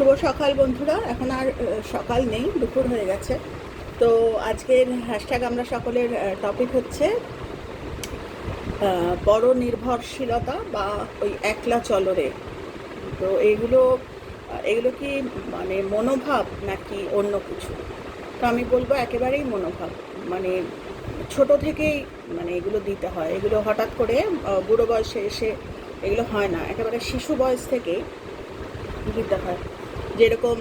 শুভ সকাল বন্ধুরা। এখন আর সকাল নেই, দুপুর হয়ে গেছে। তো আজকের হ্যাশট্যাগ আমরা সকলের টপিক হচ্ছে বড় নির্ভরশীলতা বা ওই একলা চলরে। তো এগুলো এগুলো কি মানে মনোভাব নাকি অন্য কিছু? তো আমি বলব একেবারেই মনোভাব। মানে ছোট থেকেই মানে এগুলো দিতে হয়। এগুলো হঠাৎ করে বুড়ো বয়সে এসে এগুলো হয় না। একেবারে শিশু বয়স থেকেই দিতে হয়। যেরকম,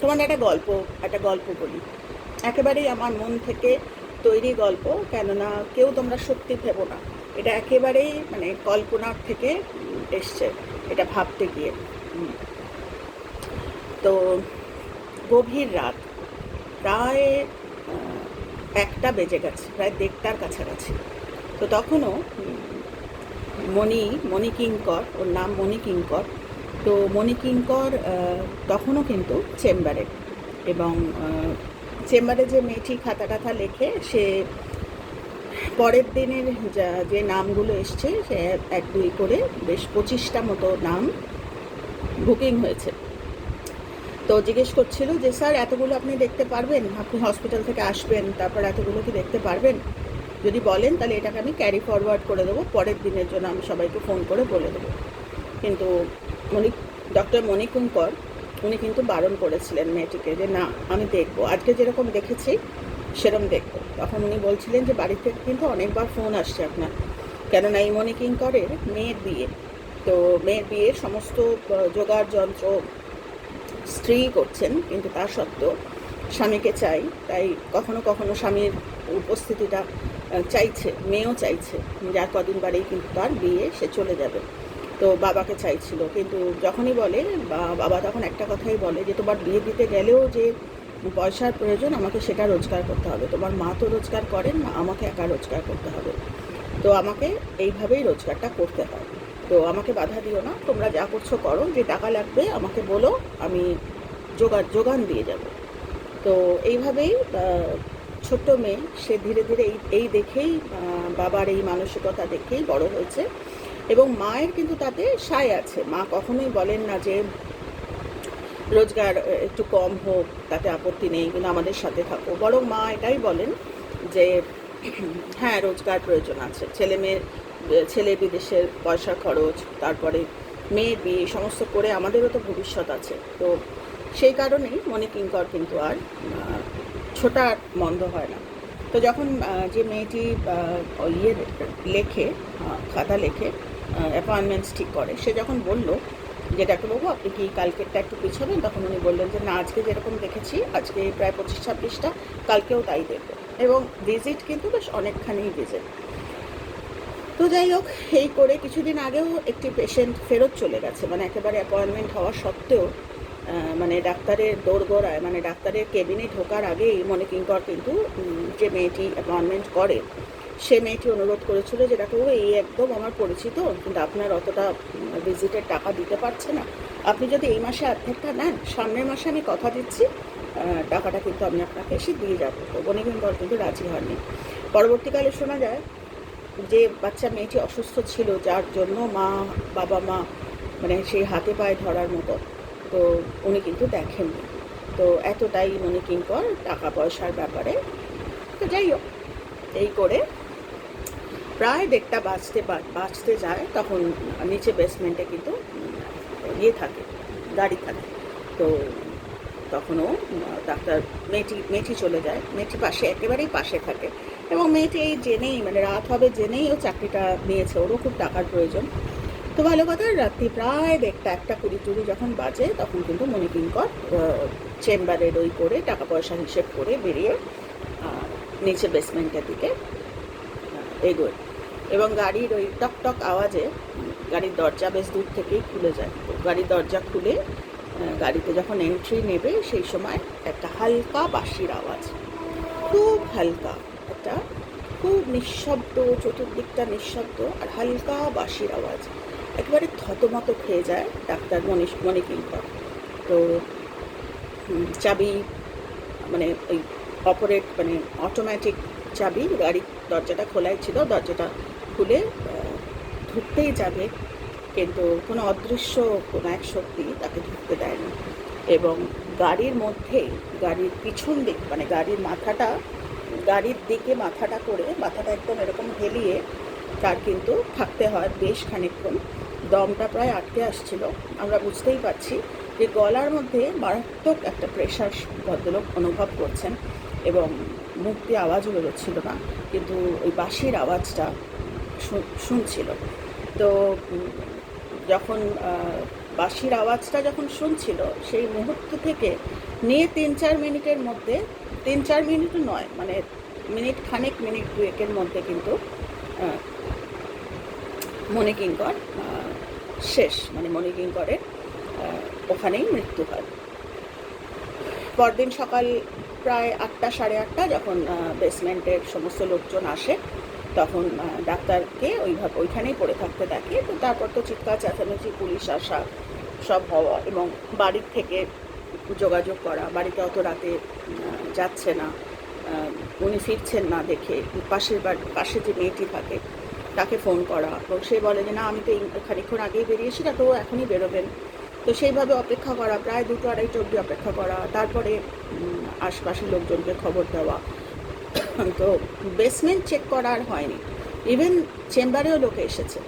তোমার একটা গল্প একটা গল্প বলি। একেবারেই আমার মন থেকে তৈরি গল্প, কেননা কেউ তোমরা সত্যি ভেবো না। এটা একেবারেই মানে কল্পনার থেকে এসছে, এটা ভাবতে গিয়ে। তো গভীর রাত, প্রায় একটা বেজে গেছে, প্রায় দেড়টার কাছাকাছি। তো তখনও মণি মণি কিঙ্কর, ওর নাম মণি কিঙ্কর তো মণি কিঙ্কর তখনও কিন্তু চেম্বারে এবং চেম্বারে যে মেয়েটি খাতা টাতা লেখে, সে পরের দিনের যা- যে নামগুলো এসছে, সে এক দুই করে বেশ পঁচিশটা মতো নাম বুকিং হয়েছে। তো জিজ্ঞেস করছিল যে, স্যার, এতগুলো আপনি দেখতে পারবেন? আপনি হসপিটাল থেকে আসবেন, তারপর এতগুলো কি দেখতে পারবেন? যদি বলেন, তাহলে এটাকে আমি ক্যারি ফরওয়ার্ড করে দেবো, পরের দিনের জন্য আমি সবাইকে ফোন করে বলে দেবো। কিন্তু মণি ডক্টর মণিকুঙ্কর, উনি কিন্তু বারণ করেছিলেন মেয়েটিকে যে, না, আমি দেখব। আজকে যেরকম দেখেছি সেরকম দেখব। তখন উনি বলছিলেন যে, বাড়ি থেকে কিন্তু অনেকবার ফোন আসছে আপনার। কেননা এই মণিকিঙ্করের মেয়ের বিয়ে। তো মেয়ের বিয়ের সমস্ত জোগাড় যন্ত্র স্ত্রী করছেন, কিন্তু তা সত্ত্বেও স্বামীকে চাই। তাই কখনো কখনো স্বামীর উপস্থিতিটা চাইছে, মেয়েও চাইছে যার কদিন বারেই কিন্তু তার বিয়ে, সে চলে যাবে। তো বাবাকে চাইছিল। কিন্তু যখনই বলে বাবা তখন একটা কথাই বলে যে, তোমার বিয়ে দিতে গেলেও যে পয়সার প্রয়োজন, আমাকে সেটা রোজগার করতে হবে। তোমার মা তো রোজগার করেন, আমাকে একা রোজগার করতে হবে। তো আমাকে এইভাবেই রোজগারটা করতে হয়। তো আমাকে বাধা দিও না, তোমরা যা করছ করো, যে টাকা লাগবে আমাকে বলো, আমি জোগাড় যোগান দিয়ে যাব। তো এইভাবেই ছোট্ট মেয়ে, সে ধীরে ধীরে এই এই দেখেই বাবার এই মানসিকতা দেখেই বড় হয়েছে। এবং মায়ের কিন্তু তাতে সায় আছে। মা কখনোই বলেন না যে রোজগার একটু কম হোক, তাতে আপত্তি নেই, কিন্তু আমাদের সাথে থাকো। বরং মা এটাই বলেন যে হ্যাঁ রোজগার প্রয়োজন আছে। ছেলে মেয়ের ছেলে বিদেশের পয়সা খরচ, তারপরে মেয়ের বিয়ে সমস্ত করে আমাদেরও তো ভবিষ্যৎ আছে। তো সেই কারণেই মনে কিঙ্কর কিন্তু আর ছোটা মন্দ হয় না। তো যখন যে মেয়েটি ইয়ে লেখে খাতা লেখে অ্যাপয়েন্টমেন্টস ঠিক করে। সে যখন বলল যে ডাক্তারবাবু আপনি কি কালকেরটা একটু পিছাবেন তখন উনি বললেন যে, না, আজকে যেরকম দেখেছি, আজকে প্রায় পঁচিশ ছাব্বিশটা কালকেও তাই দেখব। এবং ভিজিট কিন্তু বেশ অনেকখানি ভিজিট তো যাই হোক, এই করে কিছুদিন আগেও একটি পেশেন্ট ফেরত চলে গেছে। মানে একেবারে অ্যাপয়েন্টমেন্ট হওয়া সত্ত্বেও মানে ডাক্তারের দোরগোড়ায় মানে ডাক্তারের কেবিনে ঢোকার আগেই মনে কিঙ্কর কিন্তু যে মেয়েটি অ্যাপয়েন্টমেন্ট করে সে মেয়েটি অনুরোধ করেছিল যে ডাক্তারবাবু এই একদম আমার পরিচিত, কিন্তু আপনার অতটা ভিজিটের টাকা দিতে পারছে না। আপনি যদি এই মাসে অর্ধেকটা নেন, সামনের মাসে আমি কথা দিচ্ছি টাকাটা কিন্তু আমি আপনাকে এসে দিয়ে যাব। তো বনিকিঙ্কর কিন্তু রাজি হননি পরবর্তীকালে শোনা যায় যে, বাচ্চা মেয়েটি অসুস্থ ছিল, যার জন্য মা, বাবা মা মানে সেই হাতে পায়ে ধরার মতো, তো উনি কিন্তু দেখেননি। তো এতটাই মনে কিঙ্কর টাকা পয়সার ব্যাপারে। তো যাই হোক, এই করে প্রায় দেড়টা বাজতে বা- বাজতে যায়, তখন নিচে বেসমেন্টে কিন্তু ইয়ে থাকে, গাড়ি থাকে। তো তখনও ডাক্তার মেয়েটি মেয়েটি চলে যায়, মেয়েটি পাশে, একেবারেই পাশে থাকে। এবং মেয়েটি এই জেনেই মানে রাত হবে জেনেই ও চাকরিটা নিয়েছে, ওরও খুব টাকার প্রয়োজন। তো ভালো কথা, রাত্রি প্রায় দেড়টা, একটা কুড়ি, টুড়ি যখন বাজে, তখন কিন্তু মণিকিঙ্কর চেম্বারের ওই করে টাকা পয়সা হিসেব করে বেরিয়ে নিচে বেসমেন্টের দিকে এগোয়। এবং গাড়ির ওই টক টক আওয়াজে গাড়ির দরজা বেশ দূর থেকেই খুলে যায়। গাড়ির দরজা খুলে গাড়িতে যখন এন্ট্রি নেবে, সেই সময় একটা হালকা বাঁশির আওয়াজ। খুব হালকা, একটা খুব নিঃশব্দ, চতুর্দিকটা নিঃশব্দ আর হালকা বাঁশির আওয়াজ। একেবারে থতমত খেয়ে যায় ডাক্তার মনীষ, মণিকিঙ্কর। তো চাবি মানে ওই অপারেট মানে অটোমেটিক চাবি গাড়ির দরজাটা খোলাই ছিল, দরজাটা খুলে ঢুকতেই যাবে। কিন্তু কোনো অদৃশ্য, কোনো এক শক্তি তাকে ঢুকতে দেয়নি এবং গাড়ির মধ্যেই গাড়ির পিছন দিক মানে গাড়ির মাথাটা, গাড়ির দিকে মাথাটা করে, মাথাটা একদম এরকম হেলিয়ে তার কিন্তু থাকতে হয় বেশ খানিকক্ষণ। দমটা প্রায় আটকে আসছিল। আমরা বুঝতেই পারছি যে গলার মধ্যে মারাত্মক একটা প্রেশার ভদ্রলোক অনুভব করছেন। এবং দিয়ে আওয়াজও বেরোচ্ছিল না, কিন্তু ওই বাঁশির আওয়াজটা শুনছিল। তো যখন বাঁশির আওয়াজটা যখন শুনছিল, সেই মুহূর্ত থেকে নিয়ে তিন চার মিনিটের মধ্যে, তিন চার মিনিট নয় মানে মিনিট খানেক, মিনিট দুয়েকের মধ্যে কিন্তু মণিকিঙ্কর শেষ মানে মণিকিঙ্করের ওখানেই মৃত্যু হয়। পরদিন সকাল প্রায় আটটা, সাড়ে আটটা যখন বেসমেন্টের সমস্ত লোকজন আসে, তখন ডাক্তারকে ওইভাবে, ওইখানেই পড়ে থাকতে দেখে তো তারপর তো চিৎকার, চেঁচামেচি, পুলিশ আসা সব হওয়া এবং বাড়ির থেকে যোগাযোগ করা। বাড়িতে অত রাতে যাচ্ছে না। উনি ফিরছেন না দেখে। পাশের বাড়ি, পাশে যে মেয়েটি থাকে, তাকে ফোন করা। এবং সে বলে যে, না, আমি তো খানিক্ষণ আগেই বেরিয়েছি তো এখনই বেরোবেন। তো সেইভাবে অপেক্ষা করা, প্রায় দুটো আড়াইটো অব্দি অপেক্ষা করা, তারপরে আশপাশের লোকজনকে খবর দেওয়া। তো বেসমেন্ট চেক করা আর হয়নি। ইভেন চেম্বারেও লোকে এসেছে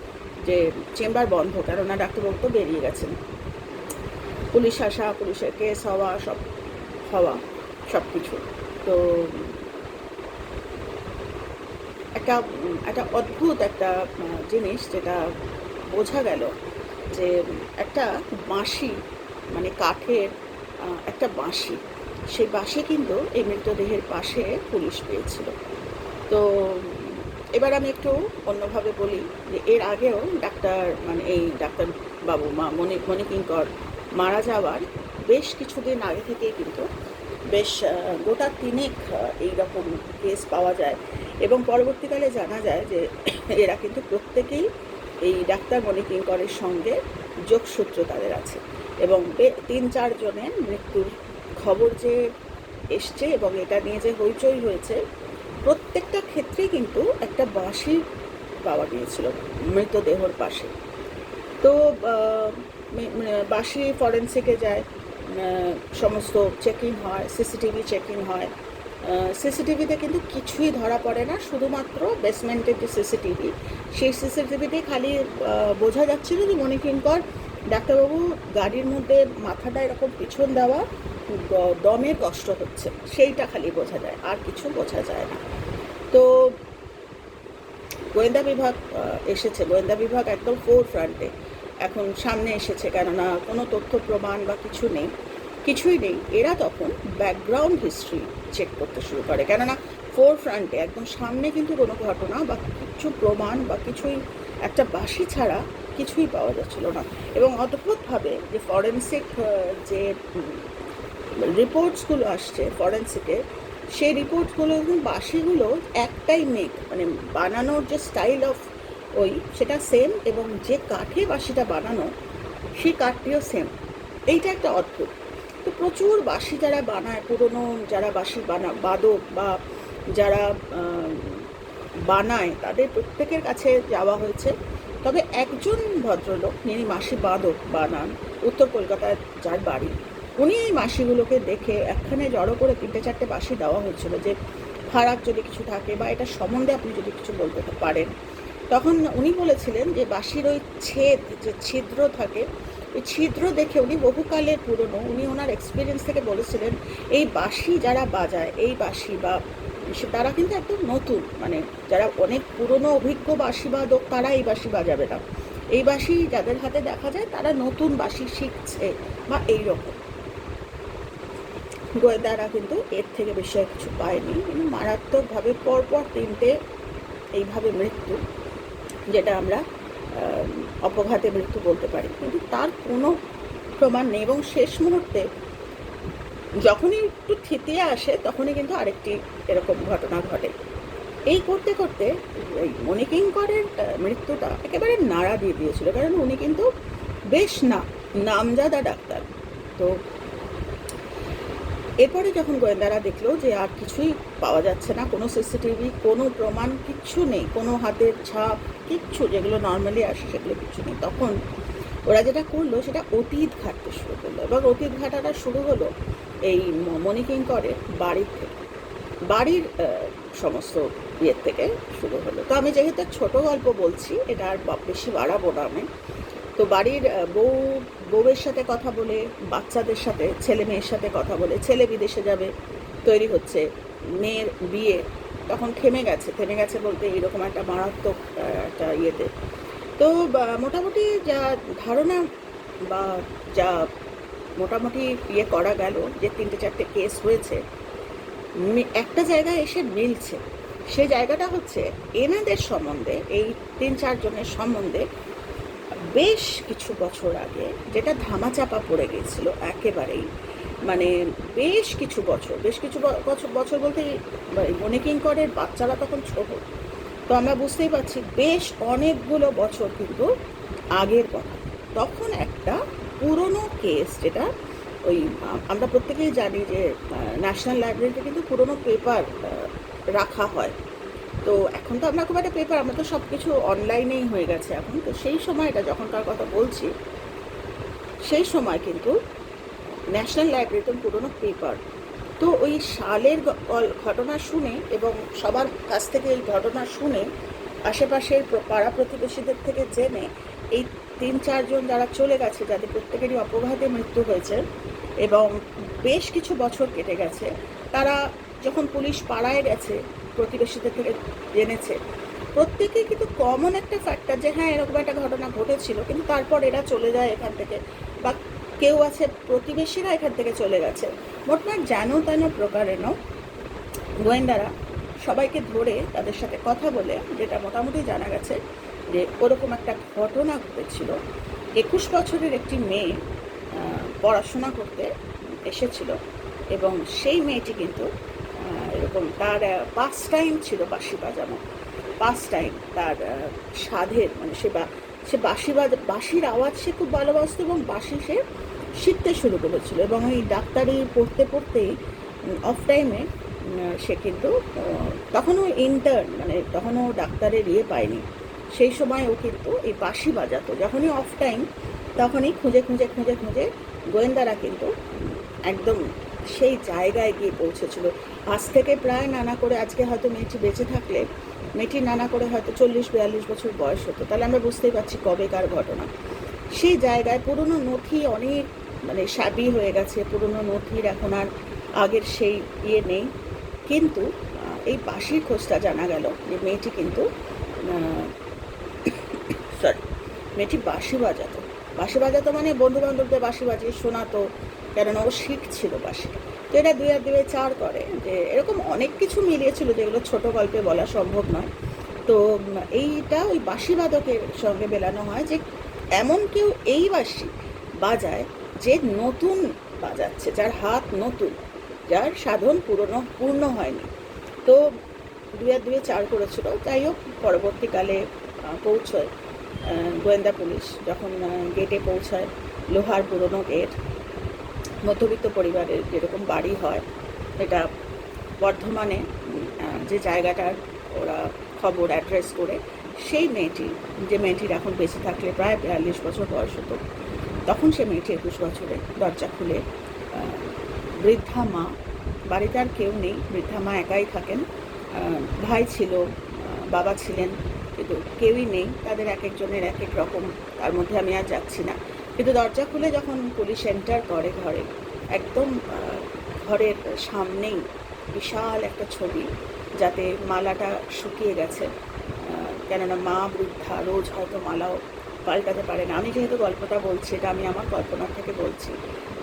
যে চেম্বার বন্ধ, কেননা ডাক্তারবাবু তো বেরিয়ে গেছেন। পুলিশ আসা, পুলিশের কেস হওয়া, সব হওয়া, সব কিছু। তো, একটা একটা অদ্ভুত একটা জিনিস যেটা বোঝা গেল যে একটা বাঁশি মানে কাঠের একটা বাঁশি। সেই বাঁশি কিন্তু এই মৃতদেহের পাশে পুলিশ পেয়েছিল। তো এবার আমি একটু অন্যভাবে বলি যে এর আগেও ডাক্তার মানে এই ডাক্তার বাবু মা মণি, মণিকিঙ্কর মারা যাওয়ার বেশ কিছুদিন আগে থেকেই কিন্তু বেশ গোটা তিনেক এইরকম কেস পাওয়া যায়। এবং পরবর্তীকালে জানা যায় যে এরা কিন্তু প্রত্যেকেই এই ডাক্তার মণিকিঙ্করের সঙ্গে যোগসূত্র তাদের আছে। এবং তিন চারজনের মৃত্যুর খবর যে এসছে এবং এটা নিয়ে যে হইচই হয়েছে, প্রত্যেকটা ক্ষেত্রেই কিন্তু একটা বাঁশি পাওয়া গিয়েছিল মৃতদেহর পাশে। তো বাঁশি ফরেন্সিকে যায় সমস্ত চেকিং হয় সিসিটিভি চেকিং হয় সিসিটিভিতে কিন্তু কিছুই ধরা পড়ে না, শুধুমাত্র বেসমেন্টের যে সিসিটিভি সেই সিসিটিভিতে খালি বোঝা যাচ্ছিল যে মণিকিঙ্কর ডাক্তারবাবু গাড়ির মধ্যে মাথাটা এরকম পিছন দেওয়া, দ- দমে কষ্ট হচ্ছে, সেইটা খালি বোঝা যায়, আর কিছু বোঝা যায় না। তো গোয়েন্দা বিভাগ এসেছে, গোয়েন্দা বিভাগ একদম ফোর ফ্রন্টে এখন সামনে এসেছে, কেননা কোনো তথ্য প্রমাণ বা কিছু নেই। কিছুই নেই। এরা তখন ব্যাকগ্রাউন্ড হিস্ট্রি চেক করতে শুরু করে। কেননা ফোর ফ্রন্টে একদম সামনে কিন্তু কোনো ঘটনা বা কিছু প্রমাণ বা কিছুই একটা বাসি ছাড়া কিছুই পাওয়া যাচ্ছিল না। এবং অদ্ভুতভাবে যে ফরেন্সিক যে রিপোর্টসগুলো আসছে ফরেন্সিকে সেই রিপোর্টসগুলো এবং বাসিগুলো একটাই মেক মানে বানানোর যে স্টাইল অফ ওই, সেটা সেম এবং যে কাঠে বাঁশিটা বানানো, সেই কাঠটিও সেম এইটা একটা অদ্ভুত। তো প্রচুর বাঁশি যারা বানায়, পুরনো যারা বাঁশি বানা, বাদক বা যারা বানায়, তাদের প্রত্যেকের কাছে যাওয়া হয়েছে। তবে একজন ভদ্রলোক, যিনি মাসি বাদক বানান, উত্তর কলকাতায় যার বাড়ি, উনি এই মাসিগুলোকে দেখে একখানে জড়ো করে তিনটে চারটে বাঁশি দেওয়া হয়েছিল যে, ফারাক যদি কিছু থাকে বা এটা সম্বন্ধে আপনি যদি কিছু বলতে পারেন। তখন উনি বলেছিলেন যে, বাঁশির ওই ছেদ, যে ছিদ্র থাকে ওই ছিদ্র দেখে উনি বহুকালের পুরনো, উনি ওনার এক্সপিরিয়েন্স থেকে বলেছিলেন, এই বাঁশি যারা বাজায়, এই বাঁশি বা তারা কিন্তু একদম নতুন মানে যারা অনেক পুরনো অভিজ্ঞ বাঁশি বাদক তারা এই বাঁশি বাজাবে না। এই বাঁশি যাদের হাতে দেখা যায়, তারা নতুন বাঁশি শিখছে বা এই রকম গোয়েন্দারা কিন্তু এর থেকে বেশি কিছু পায়নি। কিন্তু মারাত্মকভাবে পরপর তিনটে এইভাবে মৃত্যু, যেটা আমরা অপঘাতে মৃত্যু বলতে পারি। কিন্তু তার কোনো প্রমাণ নেই এবং শেষ মুহূর্তে যখনই একটু থিতিয়ে আসে, তখনই কিন্তু আরেকটি এরকম ঘটনা ঘটে। এই করতে করতে এই মণিকিঙ্করের মৃত্যুটা একেবারে নাড়া দিয়ে দিয়েছিল। কারণ উনি কিন্তু বেশ না, নামজাদা ডাক্তার। তো এরপরে যখন গোয়েন্দারা দেখল যে আর কিছুই পাওয়া যাচ্ছে না। কোনো সিসিটিভি, কোনো প্রমাণ কিচ্ছু নেই। কোনো হাতের ছাপ কিচ্ছু যেগুলো নর্মালি আসে সেগুলো কিচ্ছু নেই। তখন ওরা যেটা করল, সেটা অতীত ঘাটতে শুরু করল। এবং অতীত ঘাটাটা শুরু হলো এই ম- মণিকিঙ্করের বাড়ির থেকে। বাড়ির সমস্ত ইয়ের থেকে শুরু হলো। তো আমি যেহেতু ছোট গল্প বলছি, এটা আর বেশি বাড়াবো না আমি। তো বাড়ির বউ, বউয়ের সাথে কথা বলে, বাচ্চাদের সাথে, ছেলে মেয়ের সাথে কথা বলে, ছেলে বিদেশে যাবে, তৈরি হচ্ছে মেয়ের বিয়ে তখন থেমে গেছে। থেমে গেছে বলতে এইরকম একটা মারাত্মক একটা ইয়েতে। তো মোটামুটি যা ধারণা বা যা মোটামুটি ইয়ে করা গেল যে তিনটে চারটে কেস হয়েছে একটা জায়গায় এসে মিলছে। সে জায়গাটা হচ্ছে এনাদের সম্বন্ধে, এই তিন চারজনের সম্বন্ধে বেশ কিছু বছর আগে যেটা ধামাচাপা পড়ে গিয়েছিল একেবারেই মানে বেশ কিছু বছর, বেশ কিছু বছর বছর বলতে মনিকিঙ্করের বাচ্চারা তখন ছোট। তো আমরা বুঝতেই পারছি বেশ অনেকগুলো বছর কিন্তু আগের কথা। তখন একটা পুরনো কেস যেটা ওই আমরা প্রত্যেকেই জানি যে ন্যাশনাল লাইব্রেরিতে কিন্তু পুরনো পেপার রাখা হয়। তো এখন তো আমরা খুব একটা পেপার আমরা তো সব কিছু অনলাইনেই হয়ে গেছে এখন। তো সেই সময়টা যখনকার কথা বলছি, সেই সময় কিন্তু ন্যাশনাল লাইব্রেরিতে পুরনো পেপার। তো ওই সালের ঘটনা শুনে এবং সবার কাছ থেকে এই ঘটনা শুনে আশেপাশের পাড়া প্রতিবেশীদের থেকে জেনে এই তিন চারজন যারা চলে গেছে, যাদের প্রত্যেকেরই অপঘাতে মৃত্যু হয়েছে এবং বেশ কিছু বছর কেটে গেছে, তারা যখন পুলিশ পাড়ায় গেছে, প্রতিবেশীদের থেকে জেনেছে। প্রত্যেকেই কিন্তু কমন একটা ফ্যাক্টর যে হ্যাঁ এরকম একটা ঘটনা ঘটেছিল, কিন্তু তারপর এরা চলে যায় এখান থেকে বা কেউ আছে, প্রতিবেশীরা এখান থেকে চলে গেছে। মোটমাট যেন তেন প্রকারেণ গোয়েন্দারা সবাইকে ধরে তাদের সাথে কথা বলে, যেটা মোটামুটি জানা গেছে যে ওরকম একটা ঘটনা ঘটেছিল। একুশ বছরের একটি মেয়ে পড়াশোনা করতে এসেছিল এবং সেই মেয়েটি কিন্তু এরকম তার পাস টাইম ছিল বাঁশি বাজানো। পাস টাইম তার সাধের মানে সে বা, সে বাঁশি বাজা, বাঁশির আওয়াজ সে খুব ভালোবাসত এবং বাঁশি সে শিখতে শুরু করেছিল এবং ওই ডাক্তারি পড়তে পড়তেই অফ টাইমে সে কিন্তু তখনও ইন্টার্ন মানে তখনও ডাক্তারের ইয়ে পায়নি। সেই সময় ও কিন্তু এই বাঁশি বাজাতো। যখনই অফ টাইম তখনই খুঁজে খুঁজে খুঁজে খুঁজে গোয়েন্দারা কিন্তু একদম সেই জায়গায় গিয়ে পৌঁছেছিল। আজ থেকে প্রায় নানা করে, আজকে হয়তো মেয়েটি বেঁচে থাকলে মেয়েটির নানা করে হয়তো চল্লিশ বিয়াল্লিশ বছর বয়স হতো। তাহলে আমরা বুঝতেই পারছি কবেকার ঘটনা। সেই জায়গায় পুরনো নথি অনেক মানে সাবি হয়ে গেছে, পুরনো নথির এখন আর আগের সেই ইয়ে নেই। কিন্তু এই বাঁশির খোঁজটা জানা গেল যে মেয়েটি কিন্তু সরি মেয়েটি বাঁশি বাজাতো। বাঁশি বাজাতো মানে বন্ধু বান্ধবদের বাঁশি বাজিয়ে শোনাতো, কেননা ও শিখছিল বাঁশি। তো এটা দুই আর দুয়ে চার করে, যে এরকম অনেক কিছু মিলিয়েছিল যেগুলো ছোট গল্পে বলা সম্ভব নয়। তো, এইটা ওই বাঁশি বাদকের সঙ্গে মেলানো হয় যে, এমন কেউ এই বাঁশি বাজায় যে নতুন বাজাচ্ছে, যার হাত নতুন, যার সাধন পুরনো, পূর্ণ হয়নি। তো আর দুয়ে চার করেছিল। যাই হোক, পরবর্তীকালে পৌঁছয় গোয়েন্দা পুলিশ। যখন গেটে পৌঁছায়, লোহার পুরনো গেট মধ্যবিত্ত পরিবারের যেরকম বাড়ি হয়, এটা বর্ধমানে যে জায়গাটার ওরা খবর অ্যাড্রেস করে, সেই মেয়েটি যে মেয়েটির এখন বেঁচে থাকলে প্রায় বিয়াল্লিশ বছর বয়স হতো তখন সে মেয়েটি একুশ বছরে দরজা খুলে বৃদ্ধা মা, বাড়িতে আর কেউ নেই, বৃদ্ধা মা একাই থাকেন। ভাই ছিল বাবা ছিলেন, কিন্তু কেউই নেই, তাদের এক একজনের এক এক রকম, তার মধ্যে আমি আর যাচ্ছি না। কিন্তু দরজা খুলে যখন পুলিশ এন্টার করে ঘরে, একদম ঘরের সামনেই বিশাল একটা ছবি, যাতে মালাটা শুকিয়ে গেছে। কেননা মা বৃদ্ধা রোজ হয়তো মালাও পাল্টাতে পারে না। আমি যেহেতু গল্পটা বলছি, এটা আমি আমার কল্পনার থেকে বলছি।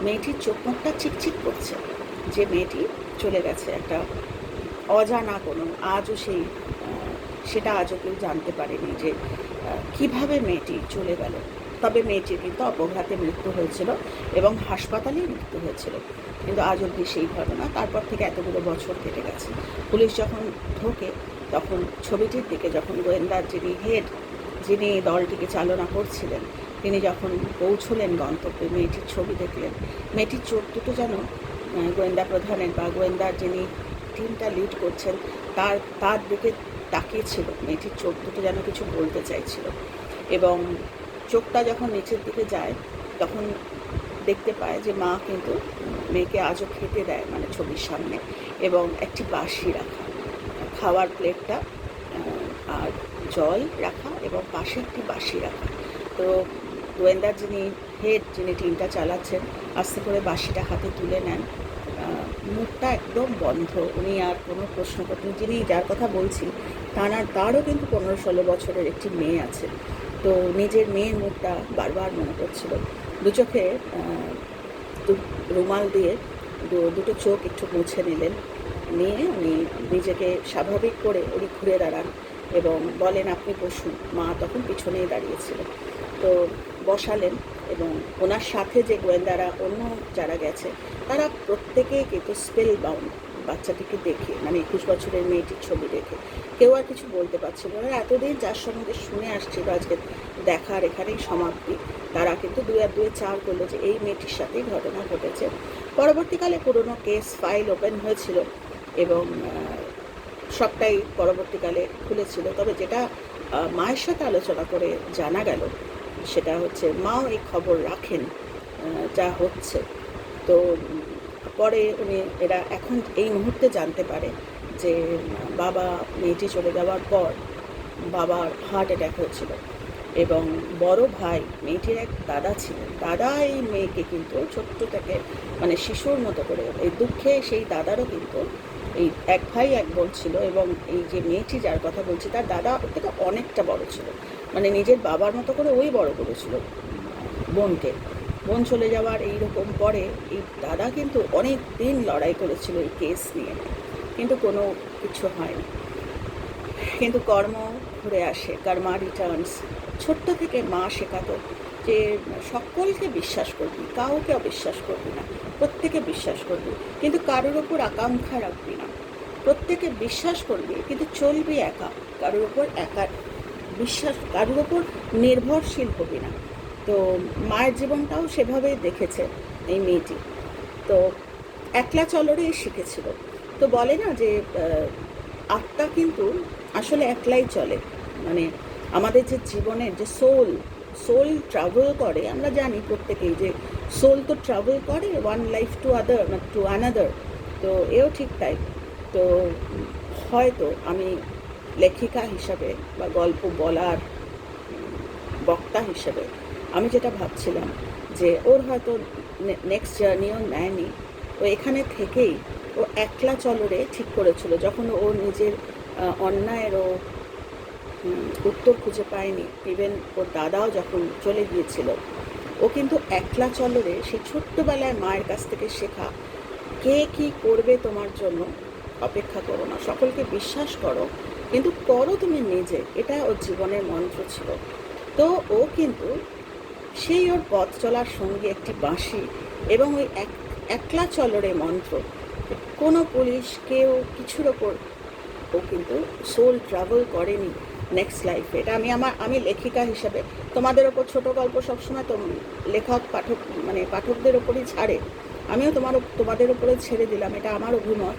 মেয়েটির চোখ মুখটা চিকচিক করছে। যে মেয়েটি চলে গেছে, একটা অজানা কোনো, আজও সেই সেটা আজও কেউ জানতে পারেনি যে কীভাবে মেয়েটি চলে গেল। তবে মেয়েটির কিন্তু অপঘাতে মৃত্যু হয়েছিল এবং হাসপাতালেই মৃত্যু হয়েছিল। কিন্তু আজ অবধি সেই ঘটনা, তারপর থেকে এতগুলো বছর কেটে গেছে। পুলিশ যখন ঢোকে, তখন ছবিটির দিকে যখন গোয়েন্দার যিনি হেড যিনি এই দলটিকে চালনা করছিলেন, তিনি যখন পৌঁছলেন গন্তব্যে, মেয়েটির ছবি দেখলেন। মেয়েটির চোখ দুটো যেন গোয়েন্দা প্রধানের বা গোয়েন্দা যিনি টিমটা লিড করছেন, তার তার দিকে তাকিয়েছিল। মেয়েটির চোখ দুটো যেন কিছু বলতে চাইছিল। এবং চোখটা যখন নিচের দিকে যায়, তখন দেখতে পায় যে মা কিন্তু মেয়েকে আজও খেতে দেয় মানে ছবির সামনে। এবং একটি বাসি রাখা। খাওয়ার প্লেটটা আর জল রাখা এবং পাশে একটি বাসি রাখা। তো গোয়েন্দার যিনি হেড যিনি টিমটা চালাচ্ছেন, আস্তে করে বাসিটা হাতে তুলে নেন। মুখটা একদম বন্ধ। উনি আর কোনো প্রশ্ন করতেন যিনি যার কথা বলছি তার তারও কিন্তু পনেরো ষোলো বছরের একটি মেয়ে আছে। তো নিজের মেয়ের মুখটা বারবার মনে পড়ছিল। দু চোখে রুমাল দিয়ে দুটো চোখ একটু মুছে নিলেন। নিয়ে উনি নিজেকে স্বাভাবিক করে উনি ঘুরে দাঁড়ান। এবং বলেন আপনি বসুন। মা তখন পিছনেই দাঁড়িয়েছিল। তো বসালেন এবং ওনার সাথে যে গোয়েন্দারা অন্য যারা গেছে, তারা প্রত্যেকেই কিন্তু স্পেল বাউন্ড বাচ্চাটিকে দেখে মানে একুশ বছরের মেয়েটির ছবি দেখে। কেউ আর কিছু বলতে পারছিল না। এতদিন যার সম্বন্ধে শুনে আসছিল আজকে দেখার এখানেই সমাপ্তি, তারা কিন্তু দুই আর দুয়ে চার করল যে এই মেয়েটির সাথেই ঘটনা ঘটেছে। পরবর্তীকালে পুরনো কেস ফাইল ওপেন হয়েছিল এবং সবটাই পরবর্তীকালে খুলেছিল। তবে যেটা মায়ের সাথে আলোচনা করে জানা গেল, সেটা হচ্ছে মাও এই খবর রাখেন যা হচ্ছে। তো, পরে উনি, এরা এখন এই মুহূর্তে জানতে পারে যে, বাবা মেয়েটি চলে যাওয়ার পর বাবার হার্ট অ্যাটাক হয়েছিল এবং বড় ভাই মেয়েটির এক দাদা ছিলেন। দাদা এই মেয়েকে কিন্তু ছোট্ট থেকে মানে শিশুর মতো করে, এই দুঃখে সেই দাদারও কিন্তু এই এক ভাই, এক বোন ছিল এবং এই যে মেয়েটি যার কথা বলছি, তার দাদা ওর থেকে অনেকটা বড় ছিল। মানে নিজের বাবার মতো করে ওই বড় করেছিল বোনকে। বোন চলে যাওয়ার এই রকম পরে এই দাদা কিন্তু অনেক দিন লড়াই করেছিল এই কেস নিয়ে। কিন্তু কোনো কিছু হয়নি। কিন্তু কর্ম ঘুরে আসে, কর্মা রিটার্নস ছোট্ট থেকে মা শেখাতো যে সকলকে বিশ্বাস করবি, কাউকে অবিশ্বাস করবি না, প্রত্যেকে বিশ্বাস করবি। কিন্তু কারোর ওপর আকাঙ্ক্ষা রাখবি না। প্রত্যেকে বিশ্বাস করবি, কিন্তু চলবে একা, কারোর ওপর একা বিশ্বাস, কারোর ওপর নির্ভরশীল হবি না। তো মায়ের জীবনটাও সেভাবেই দেখেছে এই মেয়েটি। তো একলা চলরেই শিখেছিল। তো বলে না যে আত্মা কিন্তু আসলে একলাই চলে। মানে আমাদের যে জীবনের যে সোল সোল ট্রাভেল করে, আমরা জানি প্রত্যেকেই যে সোল তো ট্রাভেল করে one life to other to another তো এও ঠিক তাই। তো হয়তো আমি লেখিকা হিসাবে বা গল্প বলার বক্তা হিসাবে আমি যেটা ভাবছিলাম যে ওর হয়তো নেক্সট জার্নিও নেয়নি ও এখানে থেকেই ও একলা চলরে ঠিক করেছিল, যখন ও নিজের অন্যায়েরও উত্তর খুঁজে পায়নি। ইভেন ওর দাদাও যখন চলে গিয়েছিল, ও কিন্তু একলা চলরে সেই ছোট্টবেলায় মায়ের কাছ থেকে শেখা, কে কি করবে তোমার জন্য অপেক্ষা করো না, সকলকে বিশ্বাস করো। কিন্তু করো তুমি নিজে, এটা ওর জীবনের মন্ত্র ছিল। তো ও কিন্তু সেই ওর পথ চলার সঙ্গে একটি বাঁশি এবং ওই এক, একলা চলরে মন্ত্র। কোনো পুলিশ, কেউ কিছুর ওপর ও কিন্তু সোল ট্রাভেল করেনি নেক্সট লাইফে এটা আমি আমার, আমি লেখিকা হিসাবে, তোমাদের ওপর ছোট গল্প সবসময় তো লেখক, পাঠক মানে পাঠকদের ওপরই ছাড়ে। আমিও তোমার, তোমাদের ওপরে ছেড়ে দিলাম, এটা আমার অভিমত।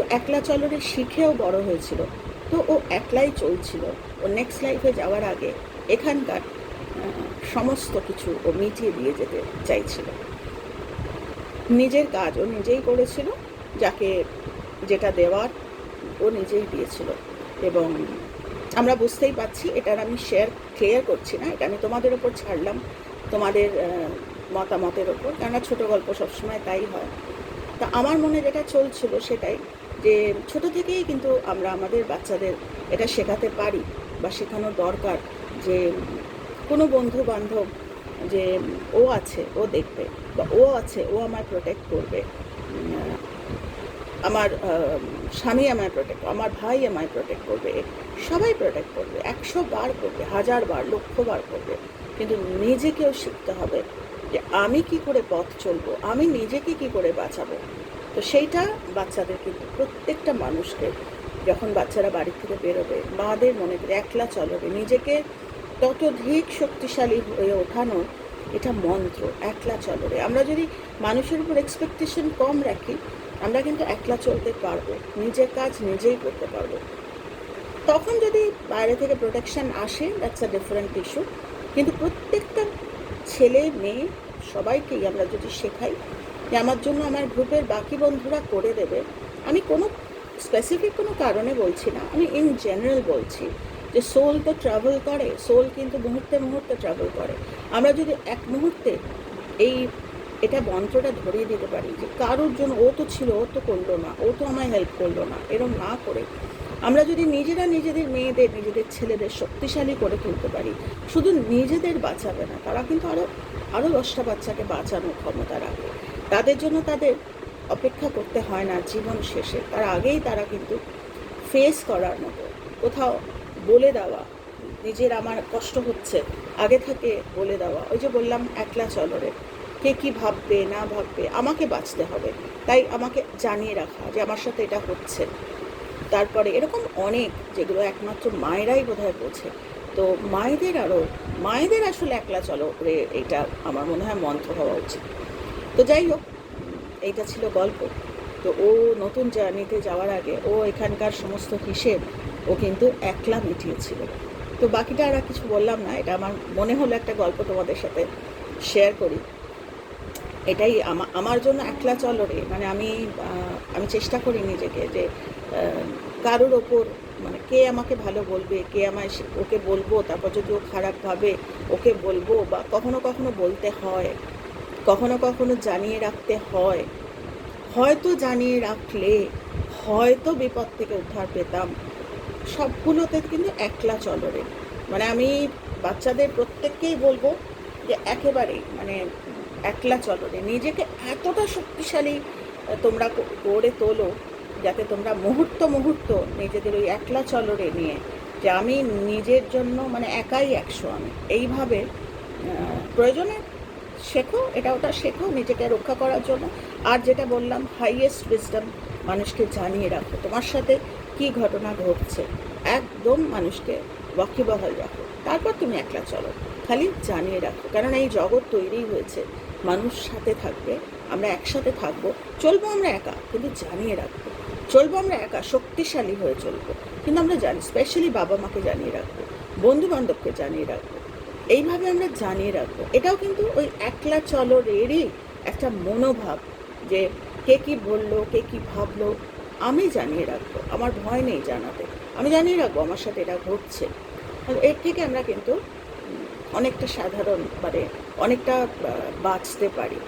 তো একলা চলরে শিখেও বড় হয়েছিল। তো ও একলাই চলছিল। ও নেক্সট লাইফে যাওয়ার আগে এখানকার সমস্ত কিছু ও মিটিয়ে দিয়ে যেতে চাইছিল। নিজের কাজ ও নিজেই করেছিল, যাকে যেটা দেওয়ার ও নিজেই দিয়েছিল। এবং আমরা বুঝতেই পারছি, এটার আমি শেয়ার ক্লিয়ার করছি না, এটা আমি তোমাদের ওপর ছাড়লাম, তোমাদের মতামতের ওপর কেননা ছোটো গল্প সবসময় তাই হয়। তা আমার মনে যেটা চলছিল সেটাই যে ছোট থেকেই কিন্তু আমরা আমাদের বাচ্চাদের এটা শেখাতে পারি বা শেখানো দরকার যে কোনো বন্ধু বান্ধব যে ও আছে, ও দেখবে বা ও আছে, ও আমায় প্রোটেক্ট করবে। আমার স্বামী আমায় প্রোটেক্ট আমার ভাই আমায় প্রোটেক্ট করবে, সবাই প্রোটেক্ট করবে, একশো বার করবে, হাজার বার, লক্ষ বার করবে। কিন্তু নিজেকেও শিখতে হবে যে আমি কি করে পথ চলবো, আমি নিজেকে কি করে বাঁচাবো। তো সেইটা বাচ্চাদের কিন্তু প্রত্যেকটা মানুষকে যখন বাচ্চারা বাড়ি থেকে বেরোবে, মাদের মনে করে একলা চলবে, নিজেকে ততোধিক শক্তিশালী হয়ে ওঠানো এটা মন্ত্র, একলা চলরে আমরা যদি মানুষের উপর এক্সপেকটেশন কম রাখি, আমরা কিন্তু একলা চলতে পারব, নিজের কাজ নিজেই করতে পারব। তখন যদি বাইরে থেকে প্রোটেকশন আসে দ্যাটস আ ডিফারেন্ট ইস্যু কিন্তু প্রত্যেকটা ছেলে, মেয়ে সবাইকেই আমরা যদি শেখাই যে আমার জন্য আমার গ্রুপের বাকি বন্ধুরা করে দেবে, আমি কোনো স্পেসিফিক কোনো কারণে বলছি না, আমি ইন জেনারেল বলছি যে সোল তো ট্রাভেল করে সোল কিন্তু মুহূর্তে মুহূর্তে ট্রাভেল করে। আমরা যদি এক মুহূর্তে এই, এটা মন্ত্রটা ধরিয়ে দিতে পারি যে কারোর জন্য, ও তো ছিল, ও তো করল না, ও তো আমায় হেল্প করল না, এরম না করে। আমরা যদি নিজেরা নিজেদের মেয়েদের, নিজেদের ছেলেদের শক্তিশালী করে তুলতে পারি, শুধু নিজেদের বাঁচাবে না, তারা কিন্তু আরও আরও দশটা বাচ্চাকে বাঁচানোর ক্ষমতা রাখে তাদের জন্য তাদের অপেক্ষা করতে হয় না, জীবন শেষে। তার আগেই তারা কিন্তু ফেস করার মতো, কোথাও বলে দেওয়া, নিজের আমার কষ্ট হচ্ছে, আগে থেকে বলে দেওয়া। ওই যে বললাম, একলা চলরে। কে কি ভাববে, না ভাববে, আমাকে বাঁচতে হবে। তাই আমাকে জানিয়ে রাখা যে আমার সাথে এটা হচ্ছে। তারপরে এরকম অনেক যেগুলো একমাত্র মায়েরাই বোধহয় বোঝে। তো মায়েদের আরও মায়েদের আসলে একলা চলো রে এটা আমার মনে হয় মন্ত্র হওয়া উচিত। তো যাই হোক, এইটা ছিল গল্প। তো ও নতুন জার্নিতে যাওয়ার আগে ও এখানকার সমস্ত হিসেব ও কিন্তু একলা মিটিয়েছিল। তো বাকিটা আর কিছু বললাম না, এটা আমার মনে হলো একটা গল্প তোমাদের সাথে শেয়ার করি। এটাই আমার জন্য একলা চলো রে। মানে আমি আমি চেষ্টা করি নিজেকে যে কারোর ওপর মানে কে আমাকে ভালো বলবে, কে আমায় ওকে বলব, তারপর যদি ও খারাপ ভাবে ওকে বলব বা কখনো কখনো বলতে হয় কখনো কখনো জানিয়ে রাখতে হয়। হয়তো জানিয়ে রাখলে, হয়তো বিপদ থেকে উদ্ধার পেতাম। সবগুলোতে কিন্তু একলা চলরে মানে আমি বাচ্চাদের প্রত্যেককেই বলব যে একেবারেই মানে একলা চলরে নিজেকে এতটা শক্তিশালী তোমরা গড়ে তোলো যাতে তোমরা মুহূর্ত মুহূর্ত নিজেদের ওই একলা চলরে নিয়ে। যে আমি নিজের জন্য মানে একাই একশো আমি। এইভাবে প্রয়োজনে শেখো এটা ওটা শেখো, নিজেকে রক্ষা করার জন্য। আর যেটা বললাম হাইয়েস্ট উইজডম মানুষকে জানিয়ে রাখো, তোমার সাথে কি ঘটনা ঘটছে। একদম মানুষকে ওয়াকিবহাল রাখো। তারপর তুমি একলা চলো, খালি জানিয়ে রাখো। কারণ এই জগৎ তৈরি হয়েছে, মানুষ সাথে থাকবে, আমরা একসাথে থাকব। চলবো আমরা একা, কিন্তু জানিয়ে রাখব। চলবো আমরা একা, শক্তিশালী হয়ে চলবো। কিন্তু আমরা জানি স্পেশালি বাবা মাকে জানিয়ে রাখব বন্ধু বান্ধবকে জানিয়ে রাখব। এইভাবে আমরা জানিয়ে রাখব। এটাও কিন্তু ওই একলা চলরেরই একটা মনোভাব যে কে কি বলল, কে কি ভাবলো, আমি জানিয়ে রাখব। আমার ভয় নেই জানাতে। আমি জানিয়ে রাখব আমার সাথে এটা ঘটছে। এর থেকে আমরা কিন্তু অনেকটা সাধারণ মানে অনেকটা বাঁচতে পারি।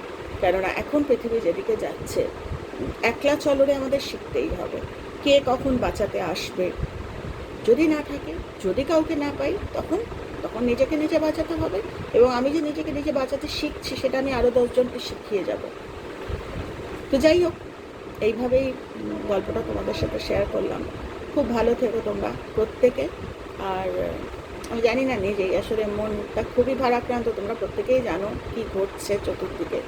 কেননা এখন পৃথিবী যেদিকে যাচ্ছে, একলা চলরে আমাদের শিখতেই হবে। কে কখন বাঁচাতে আসবে? যদি না থাকে, যদি কাউকে না পাই, তখন তখন নিজেকে নিজে বাঁচাতে হবে এবং আমি যে নিজেকে নিজে বাঁচাতে শিখছি, সেটা আমি আরও দশজনকে শিখিয়ে যাব। তো যাই হোক, এইভাবেই গল্পটা তোমাদের সাথে শেয়ার করলাম। খুব ভালো থেকো তোমরা প্রত্যেকে। আর, আমি জানি না নিজেই, আসলে মনটা খুবই ভারাক্রান্ত, তোমরা প্রত্যেকেই জানো কি ঘটছে চতুর্দিকে।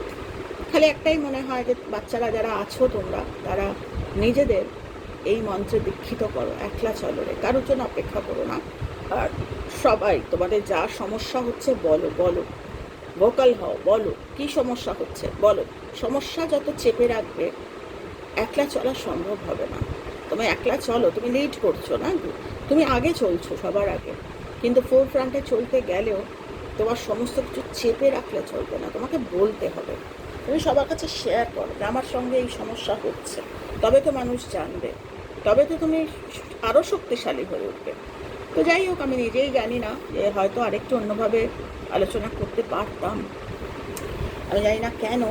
খালি একটাই মনে হয় যে বাচ্চারা যারা আছো তোমরা, তারা নিজেদের এই মন্ত্রে দীক্ষিত করো, একলা চলরে কারোর জন্য অপেক্ষা করো না। আর সবাই, তোমাদের যা সমস্যা হচ্ছে বলো বলো। ভোকাল হও, বলো, কি সমস্যা হচ্ছে? বলো, সমস্যা যত চেপে রাখবে, একলা চলা সম্ভব হবে না। তুমি একলা চলো, তুমি লিড করছ না? তুমি আগে চলছো সবার আগে। কিন্তু ফোর ফ্রন্টে চলতে গেলেও তোমার সমস্ত কিছু চেপে রাখলে চলবে না। তোমাকে বলতে হবে। তুমি সবার কাছে শেয়ার করো আমার সঙ্গে এই সমস্যা হচ্ছে। তবে তো মানুষ জানবে। তবে তো তুমি আরও শক্তিশালী হয়ে উঠবে। তো যাই হোক, আমি নিজেই জানি না যে হয়তো আরেকটু অন্যভাবে আলোচনা করতে পারতাম। আমি জানি না কেন,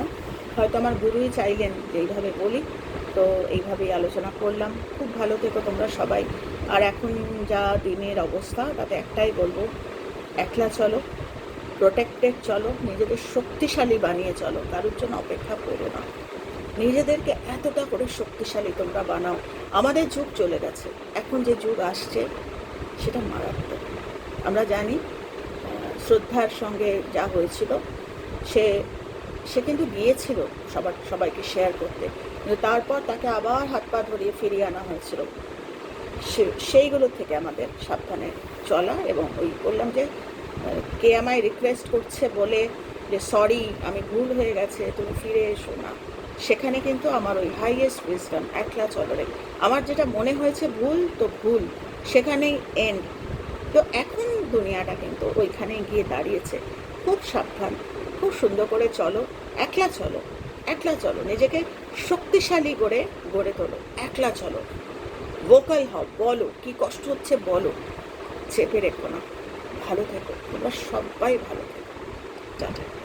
হয়তো আমার গুরুই চাইলেন যে এইভাবে বলি। তো এইভাবেই আলোচনা করলাম। খুব ভালো থেকো তোমরা সবাই। আর এখন যা দিনের অবস্থা, তাতে একটাই বলব, একলা চলো প্রোটেক্টেড চলো, নিজেদের শক্তিশালী বানিয়ে চলো, কারোর জন্য অপেক্ষা করো না। নিজেদেরকে এতটা করে শক্তিশালী তোমরা বানাও। আমাদের যুগ চলে গেছে। এখন যে যুগ আসছে সেটা মারাত্মক। আমরা জানি শ্রদ্ধার সঙ্গে যা হয়েছিল, সে সে কিন্তু গিয়েছিল সবার, সবাইকে শেয়ার করতে। কিন্তু তারপর তাকে আবার হাত পা ধরিয়ে ফিরিয়ে আনা হয়েছিল। সে, সেইগুলো থেকে আমাদের সাবধানে চলা এবং ওই বললাম যে কে আমায় রিকোয়েস্ট করছে বলে যে সরি আমি ভুল হয়ে গেছে, তুমি ফিরে এসো না। সেখানে কিন্তু আমার ওই হাইয়েস্ট উইজডম একলা চলরে। আমার যেটা মনে হয়েছে ভুল, তো ভুল। সেখানেই এন্ড তো এখন দুনিয়াটা কিন্তু ওইখানে গিয়ে দাঁড়িয়েছে। খুব সাবধান, খুব সুন্দর করে চলো, একলা চলো একলা চলো, নিজেকে শক্তিশালী করে গড়ে তোলো, একলা চলো। ভোকাল হও, বলো, কি কষ্ট হচ্ছে বলো, চেপে রেখো না। ভালো থেকো, তোমরা সবাই ভালো থেকো।